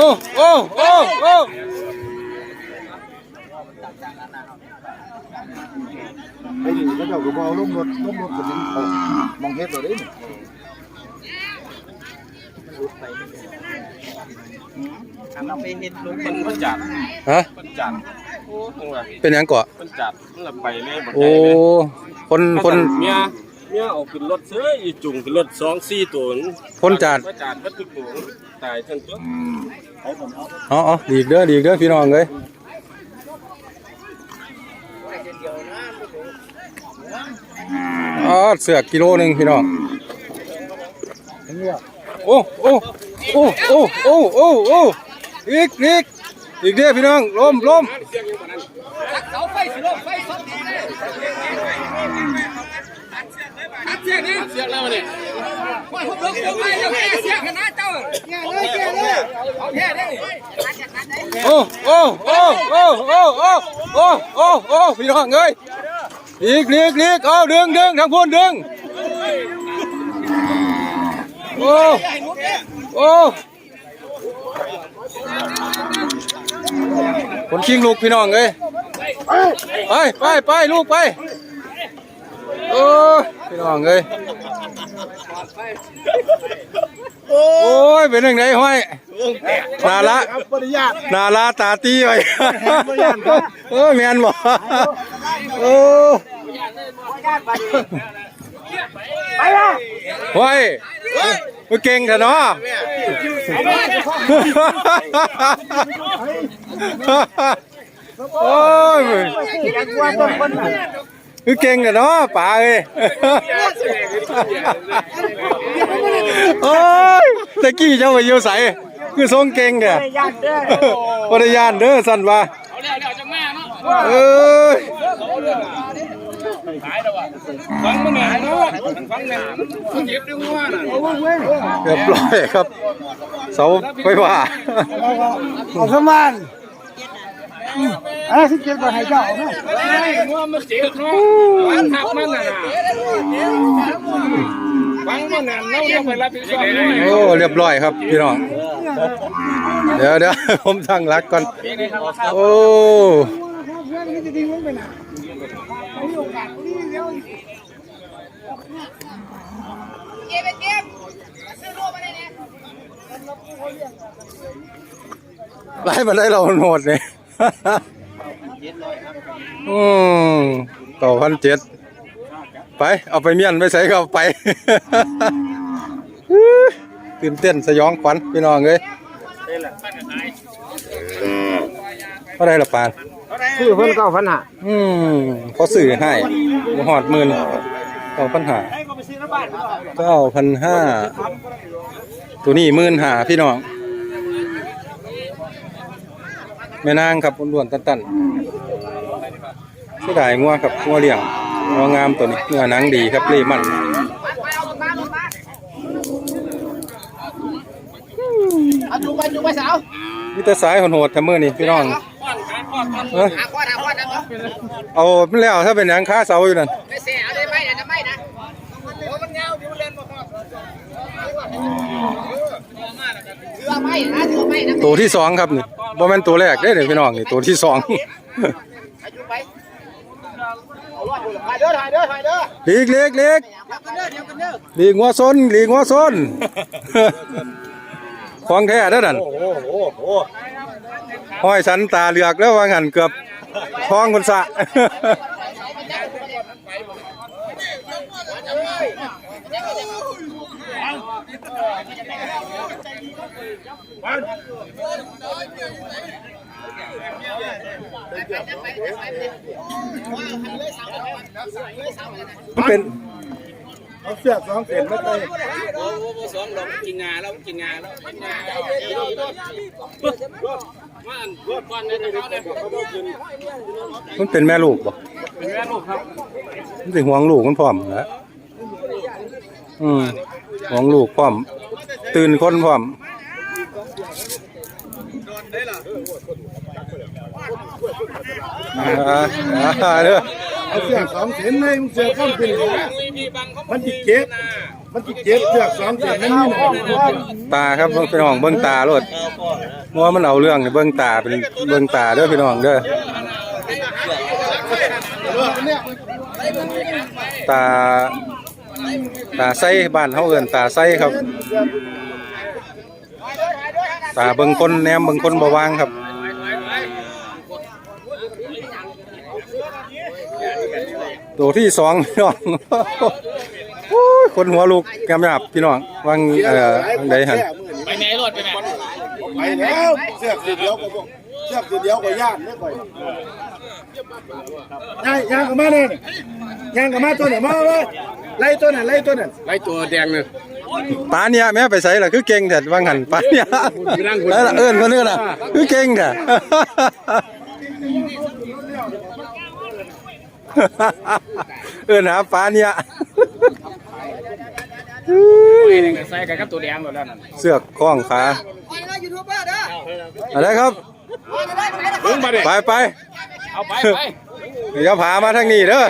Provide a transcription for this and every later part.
อ้โอ้โอ้โอ้ไอ้นี่เขาเจ้าก็บอาล้มรถล้มรถก็ถึงเขามองเฮ็ดเราได้นี่เราไปเห็นลงมันมันจับฮะมันจับเป็นยังเกาะมันจับมันละไปเลยบ่โอ้ได้เลยคนคนเมีย เมียเอาขึ้นรถเสื้ออีจุงขึ้นรถสองสี่ตัวคนจัดมาจัดวัตถุตัวตายทั้งตัวอ๋ออ๋อดีกเด้อดีกเด้อพี่น้องเลยอ๋อเสือกกิโลหนึ่งพี่น้องโอ้โอ้โอ้โอ้โอ้โอ้โอ้อีกอีกอีกเด้อพี่น้องลมลม เสียแล้วเนี่ยโอ้โอ้โอ้โอ้โอ้โอ้โอ้โอ้โอ้พี่น้องเอ้ยอีกอีกอีกเอาดึงดึงทางพูนดึงโอ้โอ้คนคิงลูกพี่น้องเอ้ยไปไปไปลูกไป โอ้ยพี่น้องเอ้ยโอ้ยเป็นยังไงห้อยนาละนาลาตาตีไว้เออแมนบ่โอ้ไปละเฮ้ยมึงเก่งเถอะเนาะโอ้ย มึงเก่งเถอะเนาะป๋าเอ้ยโอ้ยตะกี้เจ้าไปอยู่ใสคือทรงเก่งเด้อปริยานเด้อสั่นว่าเอ้ยฟังมันแหน่เนาะฟังแหน่มันเจ็บด้วยว่าน่ะเรียบร้อยครับเสาไฟฟ้าเอาสมาน อ่าสิเจ็ดบาทให้เจ้าเนาะว่ามันเจ็บเนาะฟังหักมันน่ะฟังมันน่ะเราต้องไปรับผิดชอบด้วยโอ้เรียบร้อยครับพี่น้องเดี๋ยวเดี๋ยวผมตั้งรักก่อนโอ้เก็บไปเก็บซื้อรูปมาได้เนี่ยไล่มาได้เราโหดเลย อืมต่อพันเจ็ดไป เอาไปเมียนไปใส่เข้าไป ตื่นเต้นสยองขวัญพี่น้องเลยเท่าไรละปานชื่อเพิ่นเก้าพันห้าอืมเขาสื่อให้บ่หอดหมื่นเก้าพันห้าเก้าพันห้าตัวนี้หมื่นห้าพี่น้องแม่นางครับอ้วนๆตันๆ เสีด้งัวครับงัวเลี้ยงงัวงามตัวนี้เนื้อนังดีครับเรีมันมีแต่สายโหดๆทำมือนี่พี่น้องเอาไม่แล้วถ้าเป็นหนังค้าเสาอยู่นั่นตัวที่สองครับนี่โมแมนตัวแรกได้เลยพี่น้องนี่ตัวที่สอง ด้อถ่ายเด้อถ่ายเด้อหลีกเล็กเล็กเดี๋ยวกันเด้อเดี๋ยวกันเด้อหลีกงัวซนหลีกงัวซนของแท้เด้อนั่นโอ้โหโอ้โหห้อยสันตาเหลือกแล้วว่างั้นเกือบท้องคนสะ มันเป็นเอาเสื้อสองเส้นมาใส่โอ้โหสองดอกกินงาแล้วกินงาแล้วกินงาแล้วมันรถควันในตะเขาเนี่ยมันเป็นแม่ลูกบ่เป็นแม่ลูกครับมันสิห่วงลูกมันพร้อมนะอืมห่วงลูกพร้อม ตื่นคนพร้อม อ่าเด้อเอาเสื้อสองเส้นให้มึงเสื้อก้อนเป็นมีบังเขามันจิเจ็บมันติดเจ็บเสือกสองเจ็บมันมีหนึ่งตาครับเบิ่งพี่น้องเบิ่งตาโลดงัวมันเอาเรื่องเนี่ยเบิ่งตาเป็นเบิ่งตาเด้อพี่น้องเด้อตาตาไส้บ้านเฮาเอิ้นตาไส้ครับ ตาเบิ่งคนแนมเบิ่งคนบ่วางครับ ตัวที่สองพี่น้องโอ้ยคนหัวลูกกำยับพี่น้องวังเอ่อวังใดหันไปไหนรถไปไหนไปแล้วเสือกสีเดียวก็บอกเสือกสีเดียวก็ย่านไม่ค่อยย่างย่างกับมาเนี่ยย่างกับมาตัวไหนมาเลยไล่ตัวไหนไล่ตัวไหนไล่ตัวแดงเนี่ยปาเนี่ยแม่ไปใส่ล่ะคือเก่งแต่วังหันปาเนี่ยไปนั่งคุยแล้วล่ะเอิ้นคนนี้ล่ะคือเก่งแต่ เอิ้นหาปาเนี่ยใส่กันกับตัวแดงหมดแล้วนั่นเสือกคล้องขาอะไรครับลุงมาดิไปไปเอาไปไปเดี๋ยวพามาทางนี้เด้อ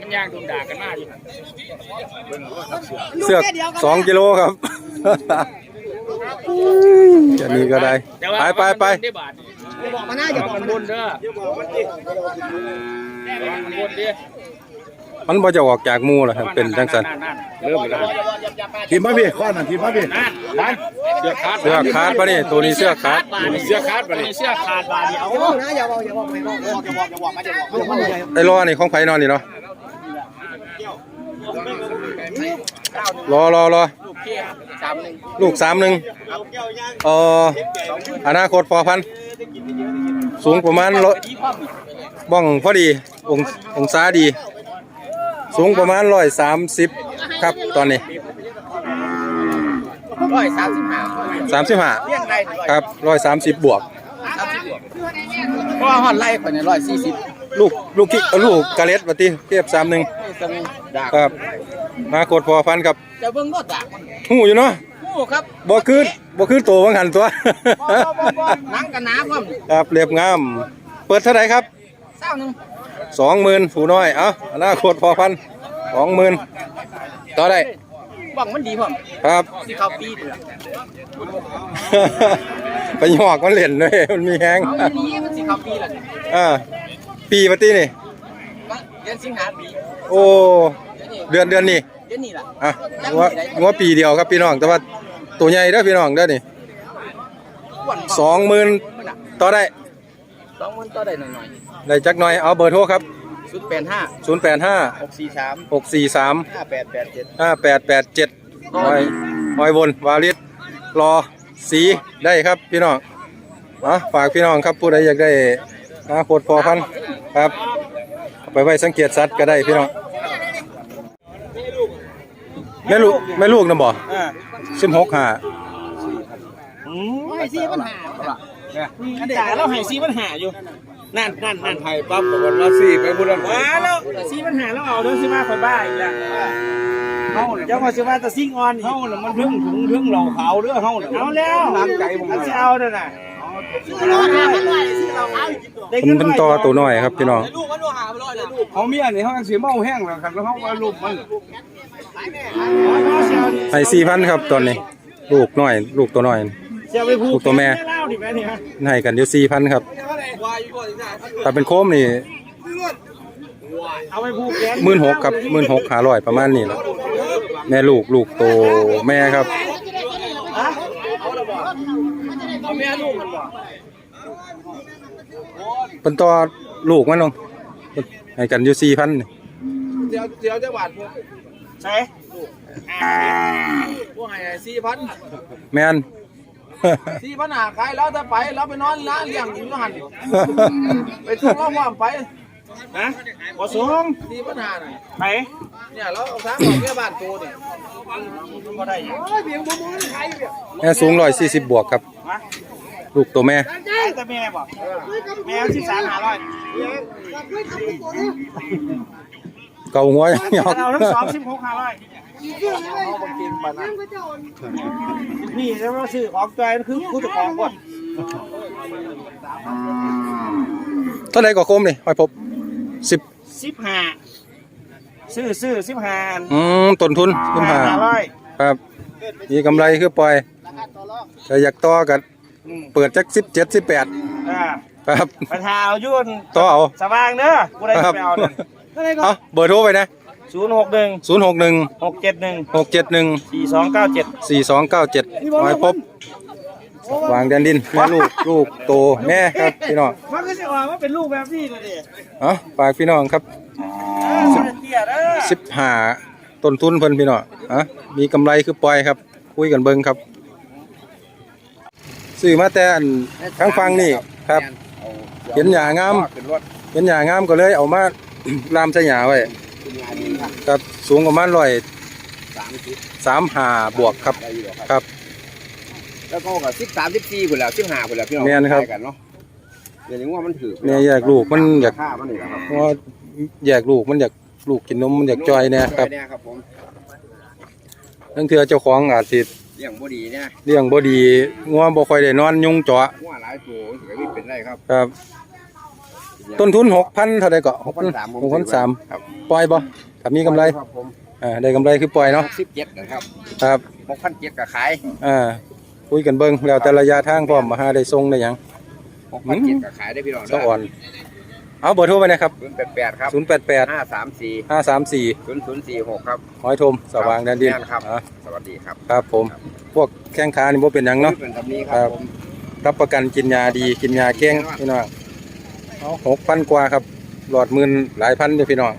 มันย่างดุมด่ากันมากอยู่เสือกสองกิโลครับจะนี้ก็ได้ ไปไปไป ได้บาทบอกมาหน้าอย่าบอกมันบนเด้อมันบนดิมันบ่จะออกจากหมูล่ะครับเป็นจังสันเริ่มแล้วทีมมาพี่ข้อนั่นทีมมาพี่นั่นนั่นเสื้อขาดเสือกขาดปะนี่ตัวนี้เสือกขาดเสื้อขาดไปเสื้อขาดบาทเดียวไอ้ล้อนี่ของไผนอนนี่เนาะรอรอรอลูกสามหนึ่งเอ่ออนาคตพอพันธุ์ สูงประมาณร้อยบ้องพอดีองศองศาดี สูงประมาณร้อยสามสิบครับตอนนี้ร้อยสามสิบห้าสามสิบห้าเลี้ยงไก่ครับร้อยสามสิบบวกเพราะว่าหอนไล่คนเนี่ยร้อยสี่สิบลูกลูกที่เอ่อลูกกะเล็ดปฏิเทียบสามหนึ่งสมิงด่าครับอนาคตพอพันธุ์ครับจะเบิ่งรถด่ามันหูอยู่เนาะ โอ้ครับบ่คือบ่คือตัววังหันตัวหนังกันหนาพร้อมครับเรียบงาม เปิดเท่าไหร่ครับเศร้าหนึ่งสองหมื่นผู้น้อย เอ้าอนาคตพอพันสองหมื่นต่อได้บังมันดีพร้อมครับสิเข้าปีเดือดไปหยอกมันเล่นเลยมันมีแฮงเอาอย่างนี้มันสิเข้าปีละอ่าปีปฏินี่เดือนสิงหาปีโอ้เดือนเดือนนี้เดือนนี้ล่ะอะว่าว่าปีเดียวครับพี่น้องแต่ว่า ตัวใหญ่เด้อพี่น้องเด้อนี่วันสองหมื่นต่อได้สองหมื่นต่อได้หน่อยได้จักหน่อยเอาเบอร์โทรครับๆชุดแปดห้าศูนย์แปดห้าหกสี่สามหกสี่สามห้าแปดแปดเจ็ดห้าแปดแปดเจ็ดหอยหอยวนวาลิศรอสีได้ครับพี่น้องอะฝากพี่น้องครับผู้ใดอยากได้อาโคตรพอพันธุ์ครับเอาไปไว้สังเกตสัตว์ก็ได้พี่น้อง แม่ลูกแม่ลูกนะบ่สิบหกห้าไม่สี่ปัญหาอันเด็กเราให้สี่ปัญหาอยู่ นั่นนั่นนั่นไทยปั๊บบอกว่าสี่ไปบุรีรัมย์ว้าแล้วสี่ปัญหาแล้วเอาเรื่องสิมาคนบ้าอีกแล้วเฮาเจ้ามาสิว่าแต่ซิงออนเฮาน่ะมันเรื่องถุงเรื่องเหล่าขาวเรื่องเฮาน่ะเอาแล้วน้ำใจผมมันสิเอานั่นน่ะมันเป็นต่อตัวน้อยครับพี่น้องเขามีอันนี้เขาสิเมาแห้งแล้วครับแล้วเขาเอาลูกมัน ให้สี่พันครับตอนนี้ ลูกน้อย ลูกตัวน้อยจะไปพูลูกตัวแม่เล่าดิแม่เนี่ยให้กันอยู่สี่พันครับ ถ้าเป็นโคมนี่เอาไปพูแกนหมื่นหกครับหมื่นหกหาร้อยประมาณนี้แหละแม่ลูกลูกโตแม่ครับเอาแม่ลูกมันบ่เป็นตัวลูกมันลงให้กันอยู่สี่พันเดี๋ยวเดี๋ยวจะหวานพวก ใช่พวกไงสี่พันแม่นสี่พันหาขายแล้วถ้าไปเราไปนอนร้านเลี้ยงอยู่หันไปส่งเราว่างไปนะขอส่งสี่พันหาหน่อยไปเนี่ยเราเอาทางของเมียบ้านตัวเนี่ยก็ได้อยู่แม่สูงร้อยสี่สิบบวกครับลูกตัวแม่แต่แม่บอกแม่ที่สามหาร้อย เกาหัวหยอกเราทั้งสองสิบหกห้าร้อยนี่แล้วเราซื้อของตัวคือคู่ตัวของก่อนเท่าไหร่ก็โคมนี่หอยพบสิบสิบห้าซื้อซื้อสิบห้าอืมต้นทุนขึ้นมาร้อยครับมีกำไรคือปล่อยถ้าอยากต่อกันเปิดจักสิบเจ็ดสิบแปดอ่าครับไปทาเอายุ่นต่อเอาสว่างเด้อกูได้ครัไปเอาเนี่ย เอาเบอร์โทรไปนะ ศูนย์หกหนึ่งศูนย์หกหนึ่งหกเจ็ดหนึ่งหกเจ็ดหนึ่งสี่สองเก้าเจ็ดสี่สองเก้าเจ็ดหอยพบวางแดนดินแม่ลูกลูกโตแม่ครับพี่น้องมันก็จะออกว่าเป็นลูกแบบนี้เลยดิเอ๋อฝากพี่น้องครับเตี้ยเด้อ สิบห้าต้นทุนเพิ่นพี่น้องอะมีกำไรคือปล่อยครับ คุยกันเบิ่งครับ ซื้อมาแต่อันทั้งฟังนี่ครับ เห็นหญ้างามเห็นหญ้างามก็เลยเอามา ลามใส่หญ้าไว้ครับสูงประมาณร้อยสามสิบสามห้าบวกครับได้อยู่หรอครับครับ แล้วก็กับสิบสามสิบสี่คนแล้วสิบห้าคนแล้วพี่น้องแม่นครับใกล้กันเนาะเดี๋ยวนี้ว่ามันถือแม่แยกลูกมันอยากค่ามันนี่แหละครับเพราะว่าแยกลูกมันอยากลูกกินนมมันอยากจอยเนี่ยครับเนี่ยครับผมนั่นคือเจ้าของอาจสิเลี้ยงบ่ดีเนี่ยเลี้ยงบ่ดีงัวบ่ค่อยได้นอนยุงเจาะหัวหลายตัวถือว่าเป็นไรครับครับ ต้นทุน6,000เท่าใดก็หกพันสาม6,000 6,300ครับปล่อยบ่ถ้ามีกำไรครับผมอ่าได้กำไรคือปล่อยเนาะสิบเจ็ดนะครับครับหกพันเจ็ดก็ขายอ่าคุยกันเบิ่งแล้วแต่ระยะทางพร้อมมาหาได้ส่งได้หยังหกพันเจ็ดก็ขายได้พี่น้องสะอ่อนเอาเบอร์โทรไปนะครับศูนย์แปดแปดครับ088ห้าสามสี่534ศูนย์ศูนย์สี่หกครับหอยทมสว่างแดนดินแม่ครับอ่าสวัสดีครับครับผม พวกแข้งขานี่บ่เป็นหยังเนาะเป็นแบบนี้คครัรับบผมรับประกันกินยาดีกินยาเก่งพี่น้องเอา หกพันกว่าครับ หลอดหมื่นหลายพันอยู่พี่น้อง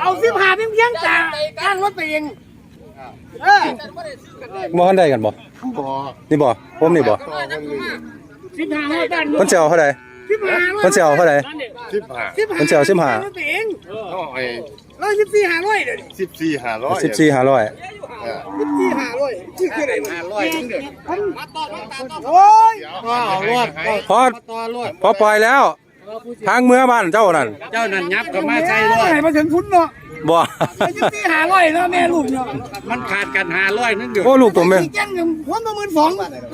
เอาสิบห้าเพียงเพียงจ้าจ้างรถไปเองเออบ่ทันได้กันบ่นี่บ่ผมนี่บ่สิบห้าร้อยด้านรเพิ่ถนสิเอาเท่าใดสิบห้าร้อยเพิ่นสิเอาเท่าใดสิบห้าสิบห้าเพิ่นสิเอาสิบห้ารถไปเองน้อยร้อยสิบสี่ห้าร้อยเดี๋ยวสิบสี่ห้าร้อยสิบสี่ห้าร้อยสิบสี่ห้าร้อย ชื่อคืออะไรห้าร้อยโอ้ยว้าวรอดพอพอปล่อยแล้ว ทางเมื่อบ้านเจ้านั่นเจ้านั่นยับกับมาใช่ร้อยมาถึงทุนเนาะบ่ร้อยสิบสี่ห้าร้อยเนาะแม่ลูกเนาะมันขาดกันห้าร้อยนึงเดียวโอ้ลูกตัวแม่แจ้งเงินพร้อมประมาณสอง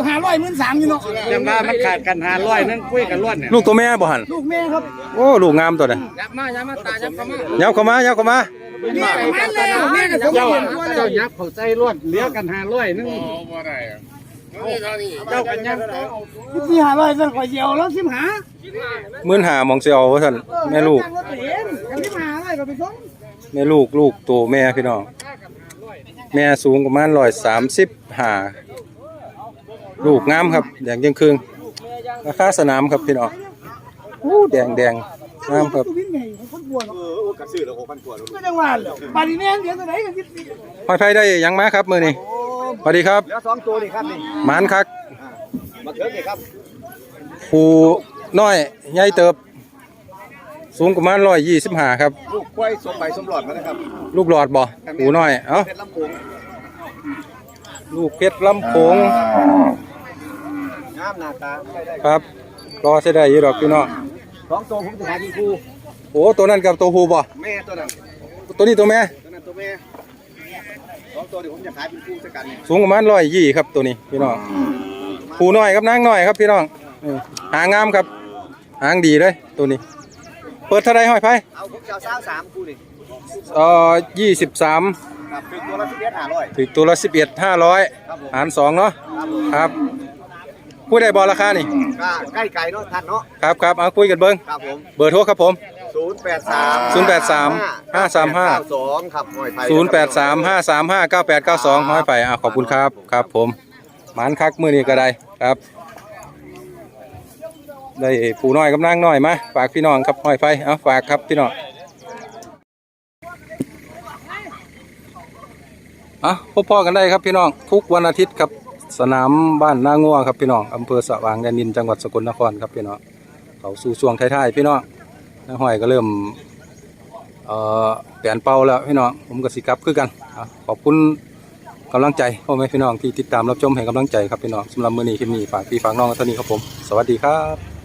ห้าร้อยหมื่นสามอยู่เนาะจำได้มันขาดกันห้าร้อยนึงคุยกันล้วนเนี่ยลูกตัวแม่บ่หันลูกแม่ครับโอ้ลูกงามตัวนั้นยับมายับมาตายับเข้ามายับเข้ามายับเข้ามา แม่กับมันแล้วแม่กับสมเจ้าบูรณ์ตัวแล้เจ้าวยับเข้าใจล้วนเหลือกันห้าร้อยนึงบ่ได้อะเจ้ากันยับสิบสี่ห้าร้อยสั่งข่อยเดียวแล้วสิบห้าหมื่นหาหมองสิเอาว่าซั่นแม่ลูกจ้างรถไปเองกับสิบห้าร้อยก็ไปส่งแม่ลูกลูกตัวแม่พี่น้อง แม่สูงประมาณร้อยสามสิบห้าลูกงามครับแดงยังครึ่งราคาสนามครับพี่น้องอู้แดงแดง งามครับวิ่งไงคนกลัวเนาะเออกระสือแล้วหกพันกว่าไม่จังหวะแล้วปาดีแม่เดี๋ยวตัวไหนกันสิบสี่หอยไฟได้หยังมาครับมือนี้สวัสดีครับแล้วสองตัวนี่ครับนี่หมานคักมาเถิดนี่ครับผูน้อยใหญ่เติบ สูงประมาณร้อยยี่สิบห้าครับ ลูกควยสมใบสมหลอดมานะครับลูกหลอดบ่ผูน้อยเอ้าเพชรลำโพงลูกเพชรลำโขงงามหน้าตาครับ รอเสียได้ยี่ดอกพี่น้อง สองตัวผมจะขายที่คู่โอ้ตัวนั้นกับตัวผูบ่แม่ตัวนั้นตัวนี้ตัวแม่ตัวนั้นตัวแม่สองตัวเดี๋ยวผมจะขายเป็นคู่ด้วยกันเนี่ยสูงประมาณร้อยยี่ครับตัวนี้พี่น้องผูน้อยครับนางน้อยครับพี่น้องเออหางามครับ หางดีเลยตัวนี้ เปิดเท่าไรห้อยไฟเอาผมจะเอาสาวสามคู่นี่เอ่อยี่สิบสามครับคือตัวละสิบเอ็ดห้าร้อยถึงตัวละสิบเอ็ดห้าร้อยครับผมหารสองเนาะครับผม ครับพูดได้บอราคานี่ก็ใกล้ไก่เนาะท่านเนาะครับครับเอาคุยกันเบิ้งครับผมเบอร์โทรครับผมศูนย์แปดสาม083 535สองครับหอยไผ่ศูนย์แปดสามห้าสามห้าเก้าแปดเก้าสองห้อยไปอะขอบคุณครับครับผมหมานคักมือนี้ก็ได้ครับ ได้ผู้น้อยกำลังน้อยมาฝากพี่น้องครับห้อยไฟเอาฝากครับพี่น้องอะพบพ่อกันได้ครับพี่น้องทุกวันอาทิตย์ครับ สนามบ้านนางัวครับพี่น้องอำเภอสว่างแดนดินจังหวัดสกลนครครับพี่น้องเขาสู่ช่วงท้ายๆพี่น้องน้าห้อยก็เริ่มเอ่อแปลี่ยนเป้าแล้วพี่น้องผมกับสิกับคือกันขอบคุณกำลังใจพ่อแม่พี่น้องที่ติดตามรับชมให้กำลังใจครับพี่น้องสำหรับมื้อนี้คลิปนี้ฝากพี่ฝากน้องเท่านี้ครับผม สวัสดีครับ